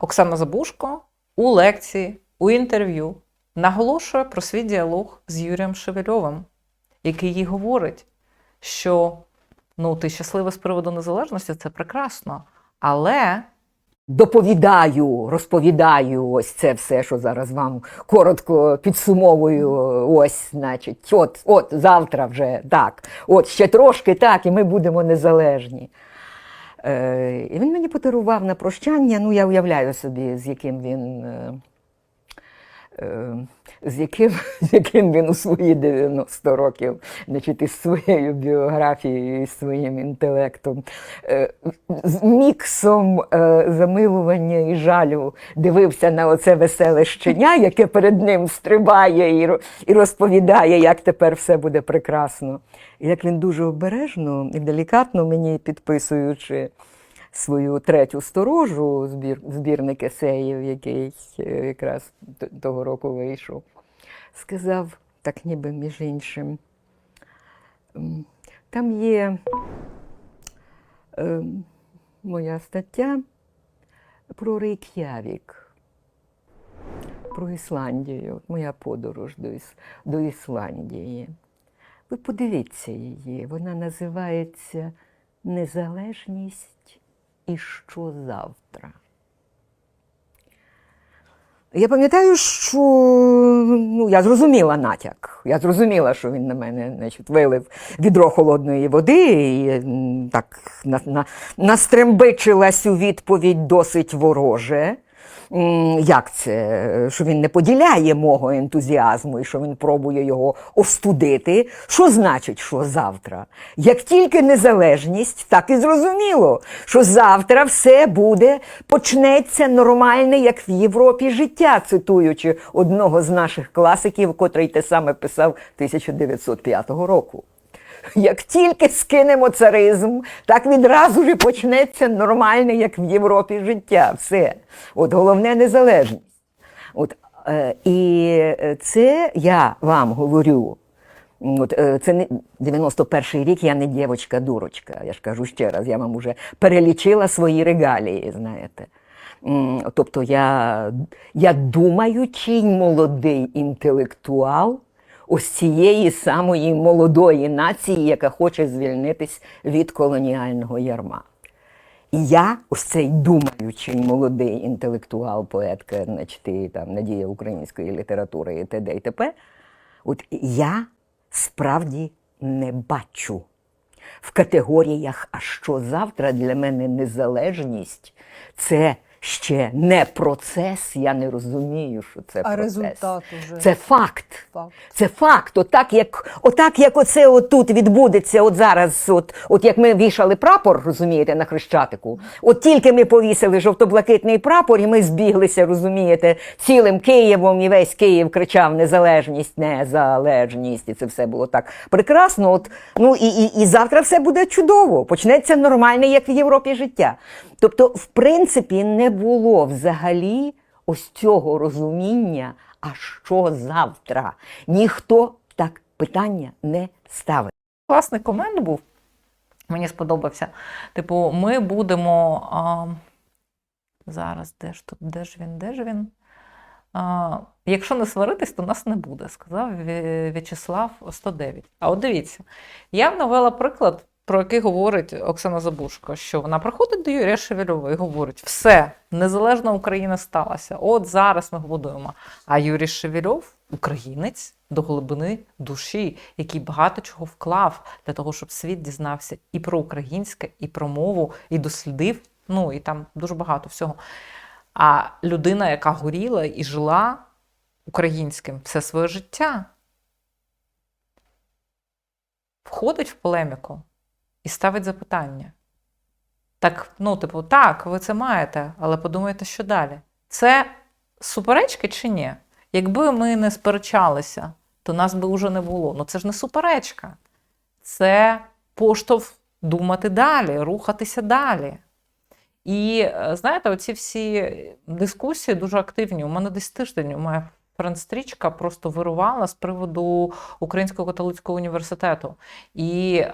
Оксана Забушко у лекції, у інтерв'ю наголошує про свій діалог з Юрієм Шевельовим, який їй говорить, що ну, ти щасливий з приводу незалежності, це прекрасно. Але доповідаю, розповідаю ось це все, що зараз вам коротко підсумовую. Ось, значить, от, от завтра вже так, от ще трошки так, і ми будемо незалежні. Е, і він мені подарував на прощання. Ну, я уявляю собі, з яким він. Е, з яким, з яким він у свої 90 років, значить, із своєю біографією, і своїм інтелектом, е, з міксом е, замилування і жалю дивився на оце веселе щеня, яке перед ним стрибає і розповідає, як тепер все буде прекрасно. І як він дуже обережно і делікатно мені підписуючи свою третю сторожу, збір, збірник есеїв, який е, якраз того року вийшов, сказав, так ніби між іншим, там є е, моя стаття про Рейк'явік, про Ісландію, от моя подорож до, Іс, до Ісландії. Ви подивіться її, вона називається Незалежність і що завтра. Я пам'ятаю, що ну, я зрозуміла натяк. Я зрозуміла, що він на мене значить, вилив відро холодної води і так на, на, настрембичилась у відповідь досить вороже. Як це? Що він не поділяє мого ентузіазму і що він пробує його остудити. Що значить, що завтра? Як тільки незалежність, так і зрозуміло, що завтра все буде, почнеться нормальне, як в Європі, життя, цитуючи одного з наших класиків, котрий те саме писав 1905 року. Як тільки скинемо царизм, так відразу ж почнеться нормальне, як в Європі, життя. Все. От головне незалежність. От, е, і е, це я вам говорю. От, е, це не 91-й рік, я не дівочка-дурочка. Я ж кажу ще раз, я вам уже перелічила свої регалії, знаєте. Тобто я, я думаючий молодий інтелектуал ось цієї самої молодої нації, яка хоче звільнитись від колоніального ярма. І я, ось цей думаючий молодий інтелектуал, поетка, значить, там надія української літератури і т.д. і т.п., от я справді не бачу в категоріях, а що завтра для мене незалежність це ще не процес, я не розумію, що це А процес. результат уже. Це факт. Факт. Це факт. Отак, як, отак, як оце отут відбудеться, от зараз, от, от як ми вішали прапор, розумієте, на Хрещатику. От тільки ми повісили жовто-блакитний прапор, і ми збіглися, розумієте, цілим Києвом, і весь Київ кричав незалежність, незалежність. І це все було так прекрасно. От, ну і, і, і завтра все буде чудово. Почнеться нормальне, як в Європі, життя. Тобто, в принципі, не було взагалі ось цього розуміння, а що завтра? Ніхто так питання не ставить. класний комент був. Мені сподобався. Типу, ми будемо. А, зараз, де ж тут, де ж він, де ж він? А, якщо не сваритись, то нас не буде, сказав В'ячеслав 109. А от дивіться, я навела приклад, про який говорить Оксана Забушко, що вона приходить до Юрія Шевельова і говорить: все, незалежна Україна сталася. От зараз ми будуємо. А Юрій Шевельов українець до глибини душі, який багато чого вклав для того, щоб світ дізнався і про українське, і про мову, і дослідив. Ну і там дуже багато всього. А людина, яка горіла і жила українським все своє життя, входить в полеміку і ставить запитання. Так, ну, типу, так, ви це маєте, але подумайте, що далі. Це суперечки чи ні? Якби ми не сперечалися, то нас би вже не було. Ну це ж не суперечка. Це поштовх думати далі, рухатися далі. І е, знаєте, оці всі дискусії дуже активні. У мене десь тиждень моя френдстрічка просто вирувала з приводу Українського католицького університету. І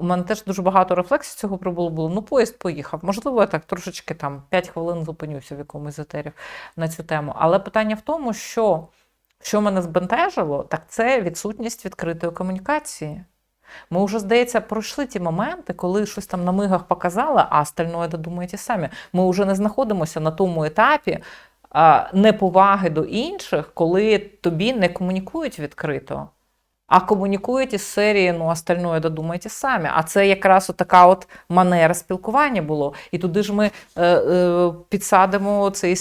у мене теж дуже багато рефлексій цього прибуло було. Ну, поїзд поїхав. Можливо, я так трошечки там 5 хвилин зупинюся в якомусь етерів на цю тему. Але питання в тому, що, що мене збентежило, так це відсутність відкритої комунікації. Ми вже, здається, пройшли ті моменти, коли щось там на мигах показали, а остальное додумаєте самі. Ми вже не знаходимося на тому етапі неповаги до інших, коли тобі не комунікують відкрито. А комунікують із серії, ну, остальное додумайте самі. А це якраз така от манера спілкування було. І туди ж ми е, е, підсадимо цей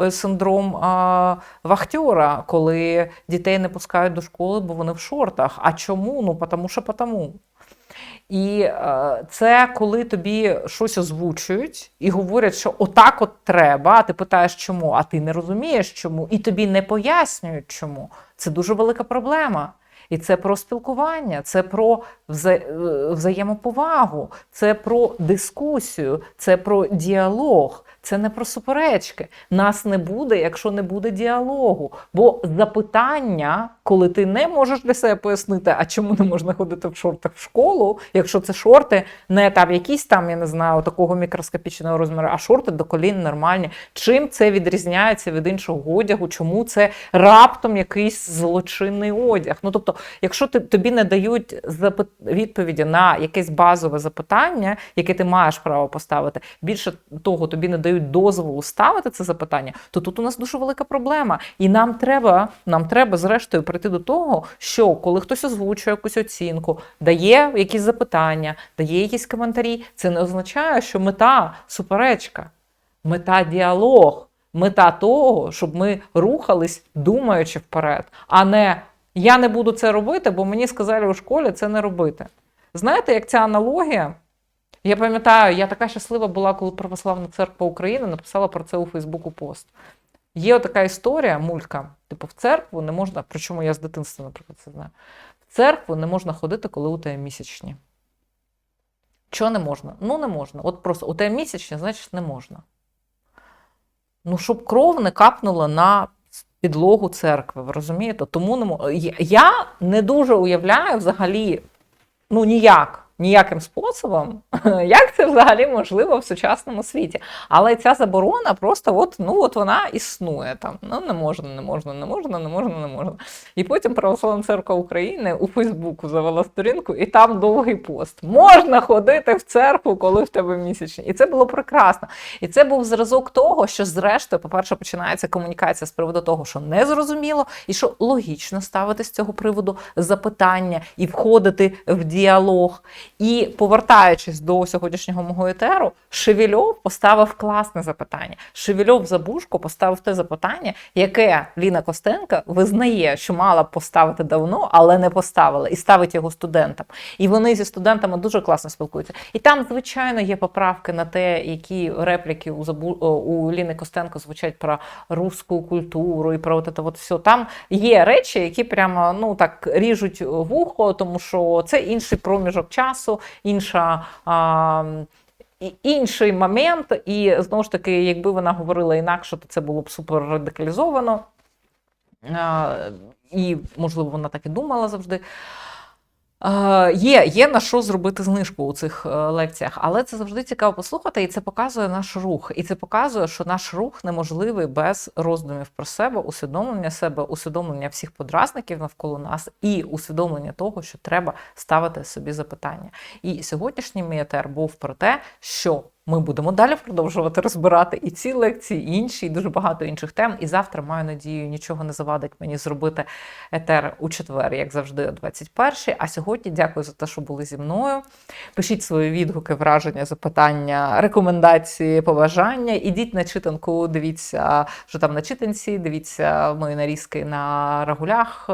е, синдром е, вахтера, коли дітей не пускають до школи, бо вони в шортах. А чому? Ну, тому що тому. І е, це коли тобі щось озвучують і говорять, що отак от треба, а ти питаєш, чому, а ти не розумієш, чому, і тобі не пояснюють, чому. Це дуже велика проблема. І це про спілкування, це про вза... е, взаємоповагу, це про дискусію, це про діалог, це не про суперечки. Нас не буде, якщо не буде діалогу. Бо запитання, коли ти не можеш для себе пояснити, а чому не можна ходити в шортах в школу, якщо це шорти не там якісь там, я не знаю, такого мікроскопічного розміру, а шорти до колін нормальні. Чим це відрізняється від іншого одягу? Чому це раптом якийсь злочинний одяг? Ну тобто, якщо ти, тобі не дають відповіді на якесь базове запитання, яке ти маєш право поставити, більше того, тобі не дають дозволу ставити це запитання, то тут у нас дуже велика проблема. І нам треба, нам треба зрештою прийти до того, що коли хтось озвучує якусь оцінку, дає якісь запитання, дає якісь коментарі, це не означає, що мета суперечка, мета діалог, мета того, щоб ми рухались, думаючи вперед, а не я не буду це робити, бо мені сказали у школі це не робити. Знаєте, як ця аналогія? Я пам'ятаю, я така щаслива була, коли Православна церква України написала про це у Фейсбуку пост. Є така історія, мулька, типу, в церкву не можна, причому я з дитинства, наприклад, це знаю. В церкву не можна ходити, коли у тебе місячні. Чого не можна? Ну, не можна. От просто у тебе місячні, значить, не можна. Ну, щоб кров не капнула на підлогу церкви, ви розумієте? Тому не мо- я- я не дуже уявляю взагалі, ну ніяк, ніяким способом, як це взагалі можливо в сучасному світі. Але ця заборона просто от, ну, от вона існує там. Ну, не можна, не можна, не можна, не можна, не можна. І потім Православна церква України у Фейсбуку завела сторінку, і там довгий пост. Можна ходити в церкву, коли в тебе місячні. І це було прекрасно. І це був зразок того, що, зрештою, по-перше, починається комунікація з приводу того, що не зрозуміло, і що логічно ставити з цього приводу запитання і входити в діалог. І повертаючись до сьогоднішнього мого етеру, Шевельов поставив класне запитання. Шевельов Забушко поставив те запитання, яке Ліна Костенка визнає, що мала б поставити давно, але не поставила, і ставить його студентам. І вони зі студентами дуже класно спілкуються. І там, звичайно, є поправки на те, які репліки у Забу... у Ліни Костенко звучать про русську культуру і про от от все. Там є речі, які прямо ну так ріжуть вухо, тому що це інший проміжок часу, інша. А, і- інший момент, і знову ж таки, якби вона говорила інакше, то це було б супер радикалізовано. І, можливо, вона так і думала завжди. Е, Є, є на що зробити знижку у цих е, лекціях, але це завжди цікаво послухати, і це показує наш рух. І це показує, що наш рух неможливий без роздумів про себе, усвідомлення себе, усвідомлення всіх подразників навколо нас, і усвідомлення того, що треба ставити собі запитання. І сьогоднішній мій етер був про те, що ми будемо далі продовжувати розбирати і ці лекції, і інші, і дуже багато інших тем. І завтра маю надію, нічого не завадить мені зробити етер у четвер, як завжди, о 21 А сьогодні дякую за те, що були зі мною. Пишіть свої відгуки, враження, запитання, рекомендації, побажання. Ідіть на читанку, дивіться, що там на читанці, дивіться мої нарізки на рагулях.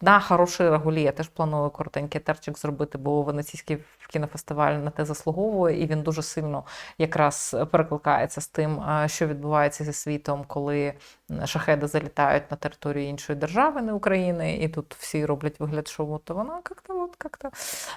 На хорошій рагулі я теж планую коротенький етерчик зробити, бо Венеційський кінофестиваль на те заслуговує, і він дуже сильно якраз перекликається з тим, що відбувається зі світом, коли шахеди залітають на територію іншої держави, не України, і тут всі роблять вигляд, що от вона як-то, от як-то.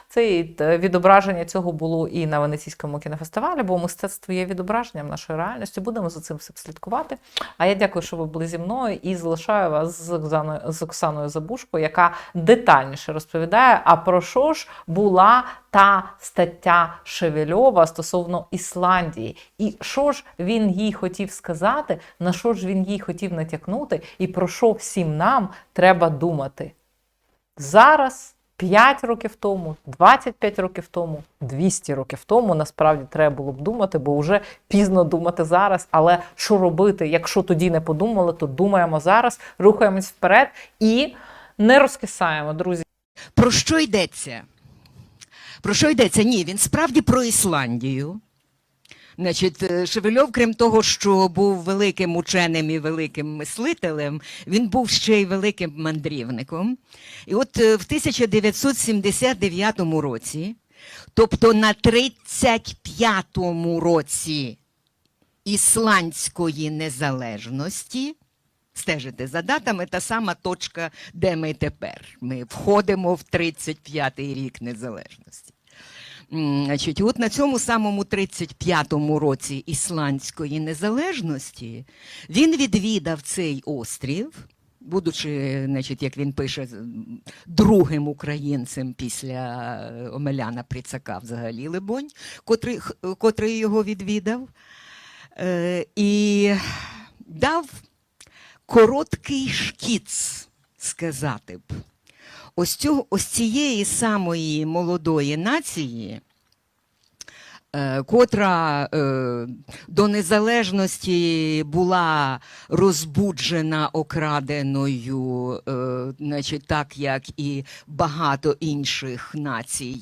Це е, відображення цього було і на Венеційському кінофестивалі, бо мистецтво є відображенням нашої реальності. Будемо за цим всім слідкувати. А я дякую, що ви були зі мною і залишаю вас з Оксаною, з Оксаною Забушко, яка детальніше розповідає, а про що ж була та стаття Шевельова стосовно Ісландії, і що ж він їй хотів сказати, на що ж він їй хотів натякнути, і про що всім нам треба думати зараз. 5 років тому, 25 років тому, 200 років тому насправді треба було б думати, бо вже пізно думати зараз. Але що робити, якщо тоді не подумали, то думаємо зараз, рухаємось вперед і не розкисаємо, друзі. Про що йдеться? Про що йдеться? Ні, він справді про Ісландію. Значить, е, Шевельов, крім того, що був великим ученим і великим мислителем, він був ще й великим мандрівником. І от е, в 1979 році, тобто на 35-му році ісландської незалежності, стежите за датами, та сама точка, де ми тепер. Ми входимо в 35-й рік незалежності. Значить, от на цьому самому 35-му році ісландської незалежності він відвідав цей острів, будучи, значить, як він пише, другим українцем після е, Омеляна Прицака взагалі, либонь, котрий, котрий його відвідав, е, і дав короткий шкіц, сказати б. Ось, цього, ось цієї самої молодої нації, е, котра е, до незалежності була розбуджена окраденою, е, значить, так як і багато інших націй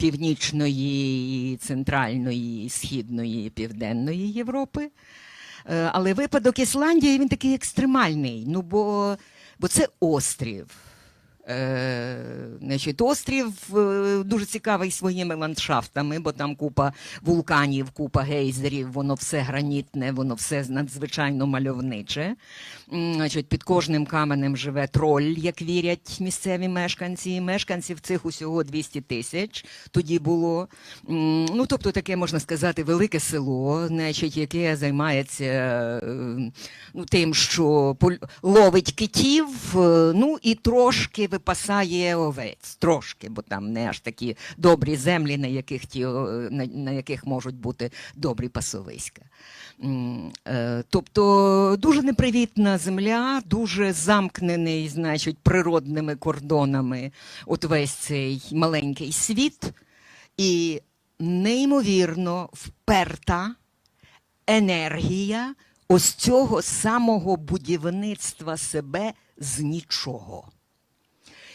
Північної, Центральної, Східної, Південної Європи. Але випадок Ісландії він такий екстремальний. Ну бо, бо це острів. Е, значить, острів е, дуже цікавий своїми ландшафтами, бо там купа вулканів, купа гейзерів, воно все гранітне, воно все надзвичайно мальовниче. Значить, під кожним каменем живе троль, як вірять місцеві мешканці. Мешканців цих усього 200 тисяч тоді було. Ну, тобто, таке можна сказати, велике село, значить, яке займається е, ну, тим, що ловить китів, е, ну і трошки випасає овець. Трошки, бо там не аж такі добрі землі, на яких, ті, на, на яких можуть бути добрі пасовиська. Е, Тобто дуже непривітна земля, дуже замкнений, значить, природними кордонами от весь цей маленький світ, і неймовірно вперта енергія ось цього самого будівництва себе з нічого.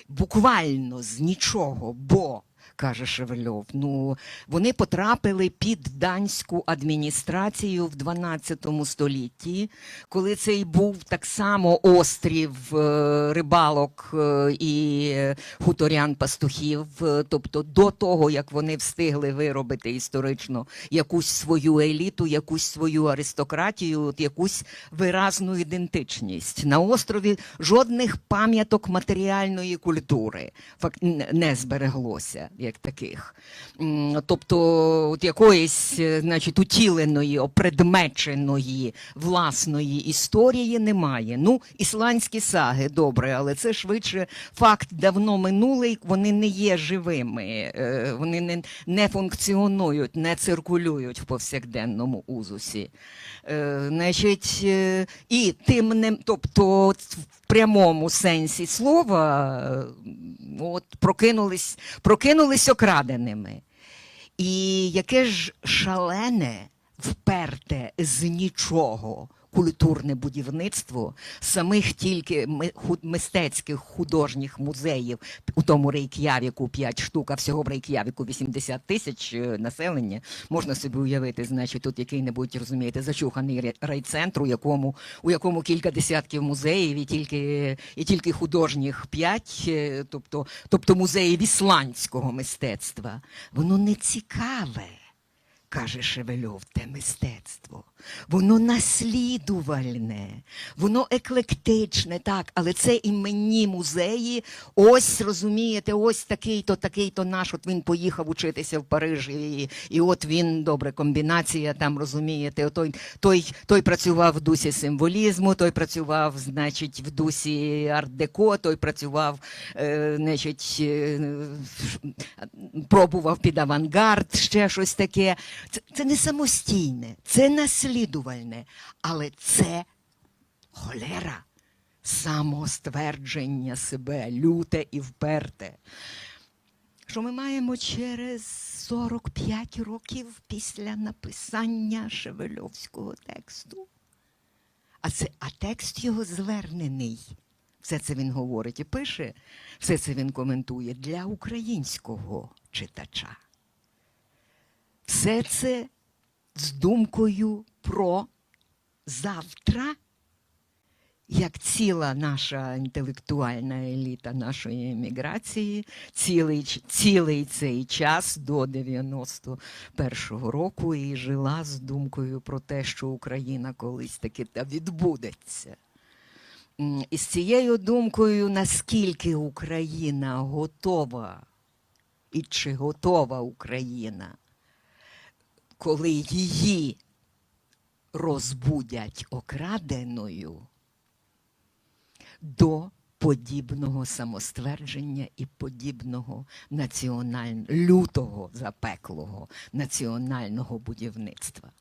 Буквально з нічого, бо, каже Шевельов, ну, вони потрапили під данську адміністрацію в 12 столітті, коли цей був так само острів е, рибалок е, і хуторян пастухів. Е, Тобто до того, як вони встигли виробити історично якусь свою еліту, якусь свою аристократію, от якусь виразну ідентичність. На острові жодних пам'яток матеріальної культури не збереглося як таких. Тобто, от якоїсь, е, значить, утіленої, опредмеченої власної історії немає. Ну, ісландські саги, добре, але це швидше факт давно минулий, вони не є живими, е, вони не, не функціонують, не циркулюють в повсякденному узусі. Е, Значить, і тим не, тобто, в прямому сенсі слова, от прокинулись, прокинулись окраденими. І яке ж шалене, вперте з нічого культурне будівництво самих тільки мистецьких художніх музеїв у тому Рейк'явіку 5 штук, а всього в Рейк'явіку 80 тисяч е, населення. Можна собі уявити, значить, тут який-небудь, розумієте, зачуханий райцентр, у якому, у якому кілька десятків музеїв і тільки, і тільки художніх 5, е, тобто, тобто музеїв ісландського мистецтва. Воно не цікаве каже Шевельов, те мистецтво. Воно наслідувальне, воно еклектичне, так, але це іменні музеї. Ось розумієте, ось такий-то, такий-то наш. От він поїхав учитися в Париж, і, і от він добре, комбінація там розумієте. Той, той, той працював в дусі символізму, той працював, значить, в дусі арт-деко, той працював, е, значить, е, пробував під авангард, ще щось таке. Це, це не самостійне, це наслідувальне, але це холера, самоствердження себе, люте і вперте. Що ми маємо через 45 років після написання Шевельовського тексту. А, це, а текст його звернений. Все це він говорить і пише, все це він коментує для українського читача. Все це з думкою про завтра, як ціла наша інтелектуальна еліта нашої еміграції, цілий, цілий цей час до 91-го року і жила з думкою про те, що Україна колись таки та відбудеться. І з цією думкою, наскільки Україна готова, і чи готова Україна, коли її розбудять окраденою до подібного самоствердження і подібного національного лютого запеклого національного будівництва.